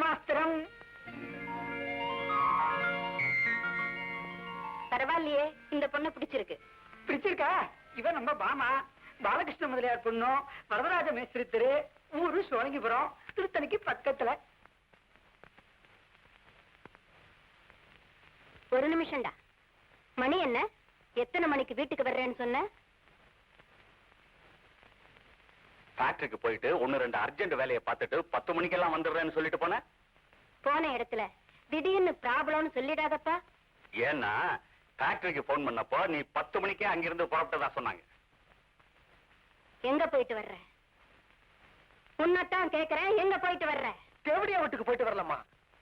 பிரம்மாஸ்திரம் பரவாயில்லையே இந்த பொண்ணு பிடிச்சிருக்கு பிடிச்சிருக்கா இவன் நம்ம பாமா பாலகிருஷ்ண முதலியார் பொண்ணும் வரதராஜ மேஸ்திரி திரு ஊரு சோழங்கிபுரம் திருத்தணிக்கு பக்கத்துல ஒரு நிமிஷம்டா மணி என்ன எத்தனை மணிக்கு வீட்டுக்கு வர்றேன்னு சொன்ன? ஃபேக்டரிக்கு போயிட்டு ஒன்னு ரெண்டு அர்ஜென்ட் வேலையை பார்த்துட்டு பத்து மணிக்கெல்லாம் வந்துடுறேன்னு சொல்லிட்டு போனேன் போன இடத்துல. திடீர்னு ப்ராப்ளம்னு சொல்லிடாதப்பா. ஏன்னா ஃபேக்டரிக்கு ஃபோன் பண்ணப்போ நீ பத்து மணிக்கே அங்கிருந்து புறப்பட்டதா சொன்னாங்க. எங்க போயிட்டு வர்ற? உன்னத்தான் கேக்குறேன். எங்க போயிட்டு வர்ற? தேவடியா வீட்டுக்கு போயிட்டு வரலாமா?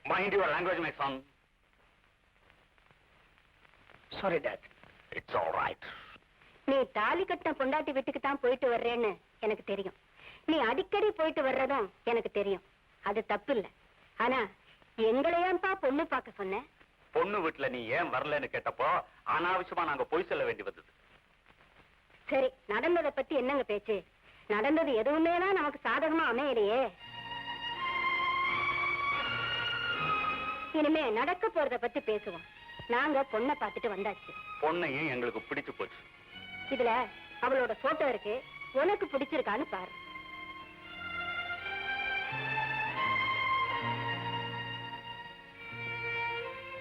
Mind your language my son sorry dad it's all right நீ தாலி கட்டின பொண்டாட்டி வீட்டுக்கு தான் போயிட்டு வர்றேன்னு எனக்கு தெரியும். நீ அடிக்கடி போயிட்டு வர்றதும் எனக்கு தெரியும். அது தப்பு இல்ல ஆனா எங்களை ஏன்பா பொண்ணு பார்க்க சொன்ன? பொண்ணு வீட்டுல நீ ஏன் வரலன்னு கேட்டப்போ அனாவசியமா நாங்க பொய் சொல்ல வேண்டி வந்தது. சரி நடந்ததை பத்தி என்னங்க பேச்சு? நடந்தது எதுவுமே தான் நமக்கு சாதகமா அமையலையே. இனிமே நடக்க போறத பத்தி பேசுவோம். நாங்க பொண்ணை பார்த்துட்டு வந்தாச்சு. பொண்ணையும் எங்களுக்கு பிடிச்சு போச்சு. இதுல அவளோட போட்டோ இருக்கு. உனக்கு பிடிச்சிருக்கான்னு பாரு.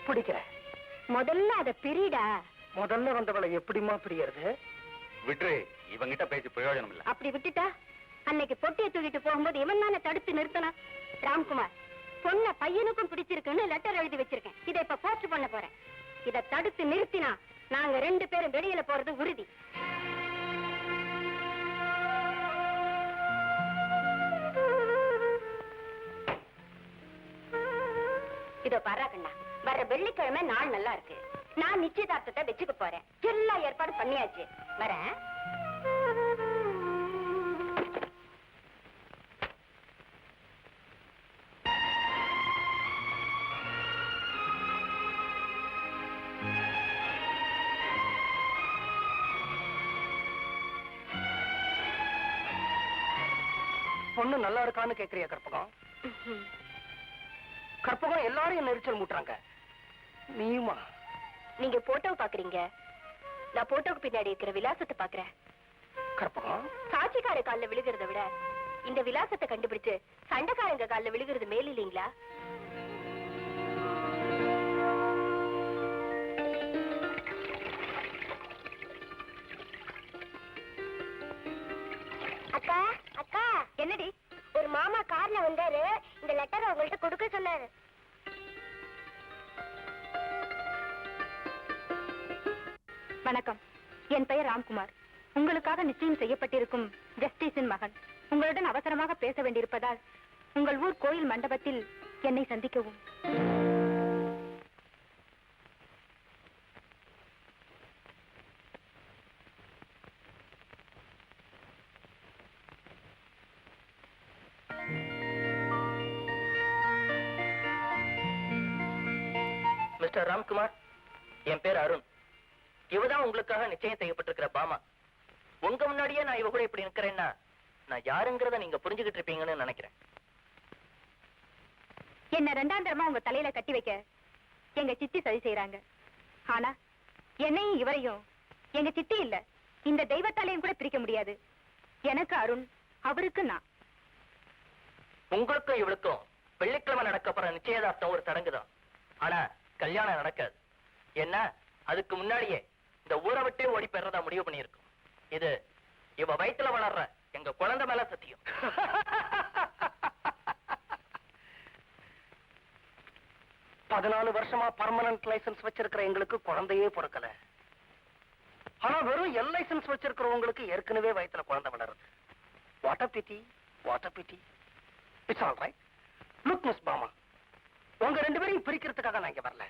முதல்ல அத பிரிடா. முதல்ல வந்தவளை எப்படிமா பிரியறது? விட்டு இவங்கிட்ட பேசி பிரயோஜனம் இல்ல அப்படி விட்டுட்டா? அன்னைக்கு பொட்டியை தூக்கிட்டு போகும்போது இவன் தானே தடுத்து நிறுத்தணும்? ராம்குமார் பொண்ண பையனுக்கும் பிடிச்சிருக்குன்னு லெட்டர் எழுதி வச்சிருக்கேன். இதை இப்ப போஸ்ட் பண்ண போறேன். இத தடுத்து நிறுத்தினா நாங்க ரெண்டு பேரும் வெளியில போறது உறுதி. இதோ பாரா கண்ணா. வர்ற வெள்ளிக்கிழமை நாள் நல்லா இருக்கு. நான் நிச்சயதார்த்தத்தை வச்சுக்க போறேன். எல்லா ஏற்பாடு பண்ணியாச்சு. வரேன். பொண்ணு நல்லா இருக்கான்னு கேக்குறியா கற்பகம்? கற்பகம் எல்லாரும் என்ன எரிச்சல் மூட்டுறாங்க. நீயுமா? நீங்க போட்டோ பாக்குறீங்க. நான் போட்டோக்கு பின்னாடி இருக்கிற விலாசத்தை பாக்குறேன். சாட்சிக்கார கால்ல விழுகிறத விட இந்த விலாசத்தை கண்டுபிடிச்சு சண்டைக்காரங்க கால்ல விழுகிறது மேல் இல்லீங்களா? வணக்கம். என் பெயர் ராம்குமார். உங்களுக்காக நிச்சயம் செய்யப்பட்டிருக்கும் ஜஸ்டிஸின் மகன். உங்களுடன் அவசரமாக பேச வேண்டியிருப்பதால் உங்கள் ஊர் கோயில் மண்டபத்தில் என்னை சந்திக்கவும். மிஸ்டர் ராம்குமார் என் பேர் அருண். இவதான் உங்களுக்காக நிச்சயம் செய்யப்பட்டிருக்கிற பாமா. உங்க முன்னாடியே நான் இவ கூட இப்படி நிக்கிறேன்னா நான் யாருங்கிறத நீங்க புரிஞ்சுகிட்டு இருப்பீங்கன்னு நினைக்கிறேன். என்ன ரெண்டாந்தரமா உங்க தலையில கட்டி வைக்க எங்க சித்தி சதி செய்யறாங்க ஆனா என்னையும் இவரையும் எங்க சித்தி இல்ல இந்த தெய்வத்தாலையும் கூட பிரிக்க முடியாது. எனக்கு அருண் அவருக்கு நான். உங்களுக்கும் இவளுக்கும் வெள்ளிக்கிழமை நடக்க போற நிச்சயதார்த்தம் ஒரு சடங்கு தான் ஆனா கல்யாணம் நடக்காது. என்ன அதுக்கு முன்னாடியே இந்த ஊரை விட்டே ஓடி பெறதா முடிவு பண்ணியிருக்கோம். இது இவ வயித்துல வளர்ற எங்க குழந்தை மேல சத்தியம். பதினாலு வருஷமா பர்மனன்ட் லைசன்ஸ் வச்சிருக்கிற எங்களுக்கு குழந்தையே பிறக்கல. ஆனா வெறும் எல் லைசன்ஸ் வச்சிருக்கிறவங்களுக்கு ஏற்கனவே வயித்துல குழந்தை வளருது. What a pity what pity it's all right look miss Bama உங்க ரெண்டு பேரையும் பிரிக்கிறதுக்காக நான் இங்க வரல.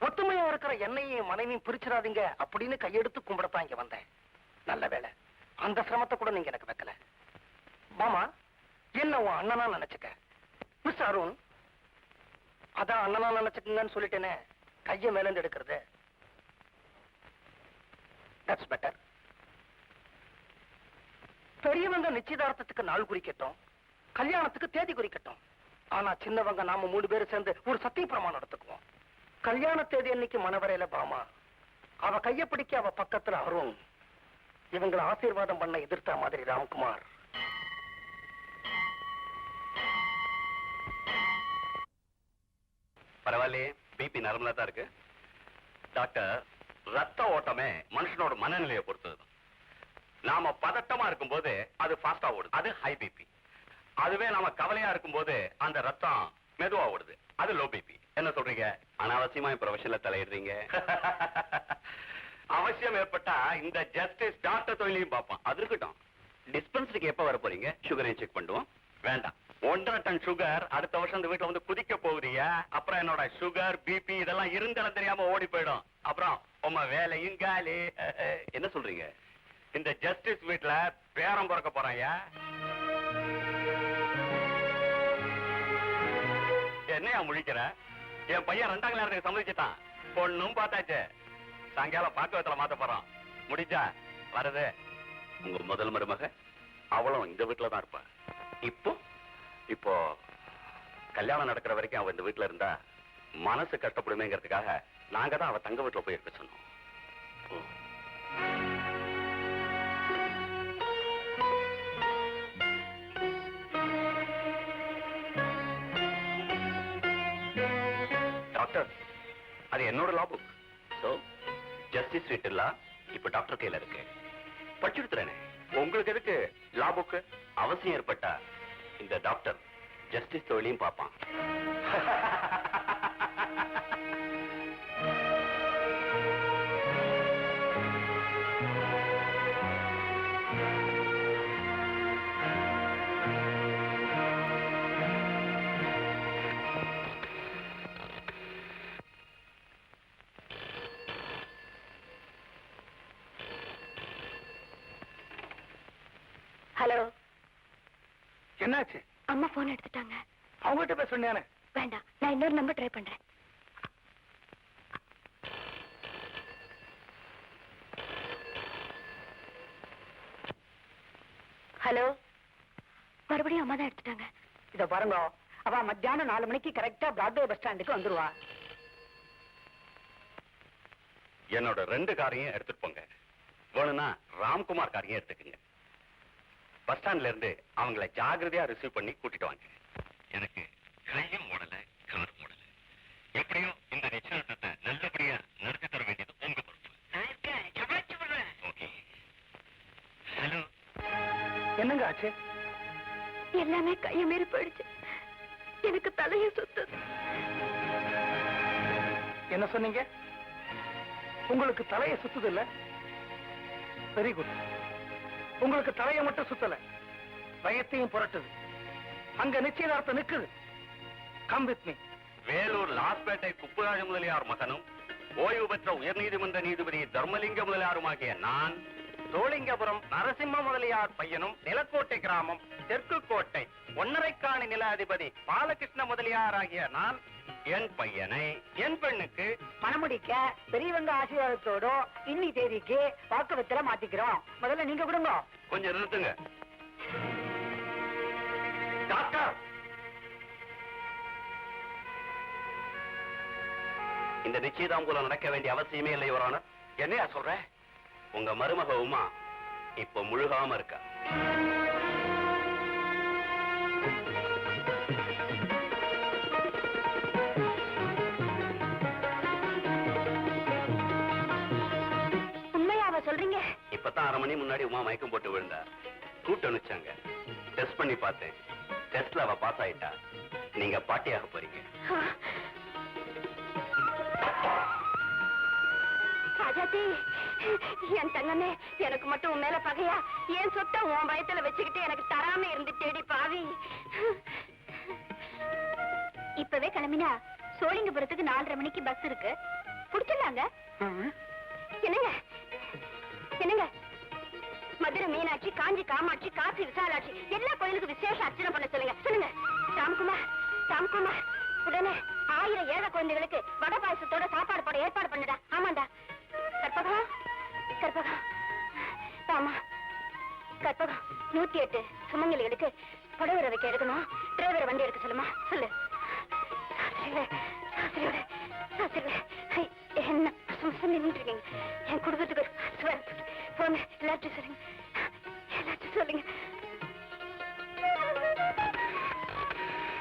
ஒத்துமையா இருக்கிற என்னையும் மனைவியும் பிரிச்சிடாதீங்க அப்படின்னு கையெடுத்து கும்பிடத்தான் இங்க வந்தேன். நல்ல வேலை அந்த சிரமத்தை கூட நீங்க எனக்கு வைக்கல. மாமா என்ன உன் அண்ணனா நினைச்சுக்க? மிஸ் அருண் அதான் அண்ணனா நினைச்சுக்கங்கன்னு சொல்லிட்டேனே. கைய மேலேந்து எடுக்கிறது. தட்ஸ் பெட்டர் பெரியவங்க நிச்சயதார்த்தத்துக்கு நாள் குறிக்கட்டும். கல்யாணத்துக்கு தேதி குறிக்கட்டும். ஆனா சின்னவங்க நாம மூணு பேரும் சேர்ந்து ஒரு சத்திய பிரமாணம் எடுத்துக்குவோம் கல்யாண தேதி அன்னைக்கு மணவரையில பாமா. அவ கைய பிடிக்க அவ பக்கத்துல அருண். இவங்களை ஆசீர்வாதம் பண்ண எதிர்த்த மாதிரி ராம்குமார். பரவாயில்லையே பிபி நார்மலா தான் இருக்கு. டாக்டர் ரத்த ஓட்டமே மனுஷனோட மனநிலையை பொறுத்தது. நாம பதட்டமா இருக்கும்போது அது ஃபாஸ்டா ஓடுது. அது ஹை பிபி அதுவே நாம கவலையா இருக்கும்போது அந்த ரத்தம் மெதுவா ஓடுது. அது லோ பிபி என்ன சொல்றீங்க? அனாவசியமா என் ப்ரொஃபஷன்ல தலையிடுறீங்க? அவசியம் ஏற்பட்டா இந்த ஜஸ்டிஸ் டாக்டர் தொழிலையும் பார்ப்போம் அது இருக்கட்டும். டிஸ்பென்சரிக்கு எப்ப வர போறீங்க? சுகரையும் செக் பண்ணுவோம். வேண்டாம். ஒன்றரை டன் சுகர் அடுத்த வருஷம் இந்த வீட்டுல வந்து குதிக்க போகுதியா அப்புறம் என்னோட சுகர் பிபி இதெல்லாம் இருந்தடம் தெரியாம ஓடி போயிடும். அப்புறம் உங்க வேலையும் காலி. என்ன சொல்றீங்க? இந்த ஜஸ்டிஸ் வீட்டுல பேரம் பிறக்க போறாயா என்னையா முழிக்கிற? என் பையன் ரெண்டாம் கல்யாணத்துக்கு சம்மதிச்சிட்டான். பொண்ணும் பார்த்தாச்சு. சாயங்காலம் பாக்கவத்துல மாத்த போறோம் முடிஞ்சா வருது. உங்க முதல் மருமக அவளும் இந்த வீட்டுல தான் இருப்பா. இப்போ? இப்போ கல்யாணம் நடக்கிற வரைக்கும் அவ இந்த வீட்டுல இருந்தா மனசு கஷ்டப்படுமேங்கிறதுக்காக நாங்க தான் அவ தங்க வீட்டுல போய் இருக்க சொன்னோம். டாக்டர். அது என்னோட law book so justice Reid எல்லாம் இப்ப டாக்டர் கையில இருக்கு. படிச்சுடுத்துறேனே உங்களுக்கு எதுக்கு லா புக் அவசியம் ஏற்பட்டா இந்த டாக்டர் ஜஸ்டிஸ் தொழிலையும் பார்ப்பான். ஹலோ. என்னாச்சு? அம்மா போன் எடுத்துட்டாங்க. அவங்ககிட்ட போய் சொன்னேனே. வேண்டாம் நான் இன்னொரு நம்பர் ட்ரை பண்றேன். ஹலோ. மறுபடியும் அம்மா தான் எடுத்துட்டாங்க. இத பாருங்க அவ மத்தியானம் நாலு மணிக்கு கரெக்டா பிராட்வே பஸ் ஸ்டாண்டுக்கு வந்துருவா. என்னோட ரெண்டு காரையும் எடுத்துட்டு போங்க. வேணும்னா ராம்குமார் காரையும் எடுத்துக்கங்க. பஸ் ஸ்டாண்ட்ல இருந்து அவங்கள ஜாகிரதையா ரிசீவ் பண்ணி கூட்டிட்டு வாங்க. எனக்கு கையும் ஓடல கார் ஓடல எப்படியும் இந்த நிச்சயதார்த்தத்தை நல்லபடியா நடத்தி தர வேண்டியது உங்க பொறுப்பு. ஓகே. ஹலோ. என்னங்க ஆச்சு? எல்லாமே கைய மீறி போயிடுச்சு. எனக்கு தலைய சுத்துது. என்ன சொன்னீங்க? உங்களுக்கு தலைய சுத்துது இல்ல? வெரி குட் உங்களுக்கு தலையை மட்டும் சுத்தல. பயத்தையும் புரட்டுது. அங்க நிச்சயதார்த்தம் நிக்குது. Come with me Vellore Lawspet Kuppuraja Mudaliar மகனும் ஓய்வு பெற்ற உயர்நீதிமன்ற நீதிபதி தர்மலிங்க முதலியாருமாகிய நான் சோழிங்கபுரம் நரசிம்ம முதலியார் பையனும் நிலக்கோட்டை கிராமம் தெற்கு கோட்டை ஒன்னரைக்காணி நில அதிபதி பாலகிருஷ்ண முதலியார் ஆகிய நான் என் பையனை என் பெண்ணுக்கு. மணமுடிக்க பெரியவங்க ஆசீர்வாதத்தோட இன்னி தேதிக்கு வாக்குவத்துல மாத்திக்கிறோம். முதல்ல நீங்க கொடுங்க. கொஞ்சம் நிறுத்துங்க. டாக்டர்! இந்த நிச்சயதாம்பூலம் நடக்க வேண்டிய அவசியமே இல்லை யுவரான என்னையா சொல்ற? உங்க மருமக உமா இப்ப முழுகாம இருக்கா. அரை மணி முன்னாடி உமா மயக்கம் போட்டு விழுந்தா. கூட்டு அனுப்பிச்சாங்க. டெஸ்ட் பண்ணி பார்த்தேன். டெஸ்ட்ல அவ பாஸ் ஆயிட்டா. நீங்க பாட்டியாக போறீங்க. ராஜாத்தி என் தங்கமே எனக்கு மட்டும் உன் மேல பகையா? என் சொத்தை உன் பயத்துல வச்சுக்கிட்டு எனக்கு தராம இருந்துட்டேடி பாவி. இப்பவே கிளம்பினா சோழிங்கபுரத்துக்கு நாலரை மணிக்கு பஸ் இருக்கு. புடிச்சிடலாங்க என்னங்க? என்னங்க? மதுரை மீனாட்சி காஞ்சி காமாட்சி காசி விசாலாட்சி எல்லா கோயிலுக்கு விசேஷ அர்ச்சனை பண்ண சொல்லுங்க. சொல்லுங்க. ராம்குமார் ராம்குமார் உடனே ஆயிரம் ஏழை குழந்தைகளுக்கு வடை பாயசத்தோட சாப்பாடு போட ஏற்பாடு பண்ணுடா. ஆமாண்டா. கற்பகம் கற்பகம். ஆமா. கற்பகம் நூத்தி எட்டு சுமங்கலிகளுக்கு புடவரை வைக்க எடுக்கணும். டிரைவர் வண்டி எடுக்க சொல்லுமா? சொல்லு. சாஸ்திரிகளே சாஸ்திரிகளே என்ன சும்மா நின்றுட்டு இருக்கீங்க என் குடும்பத்துக்கு போன எல்லாத்தையும் சொல்லுங்க. Sterling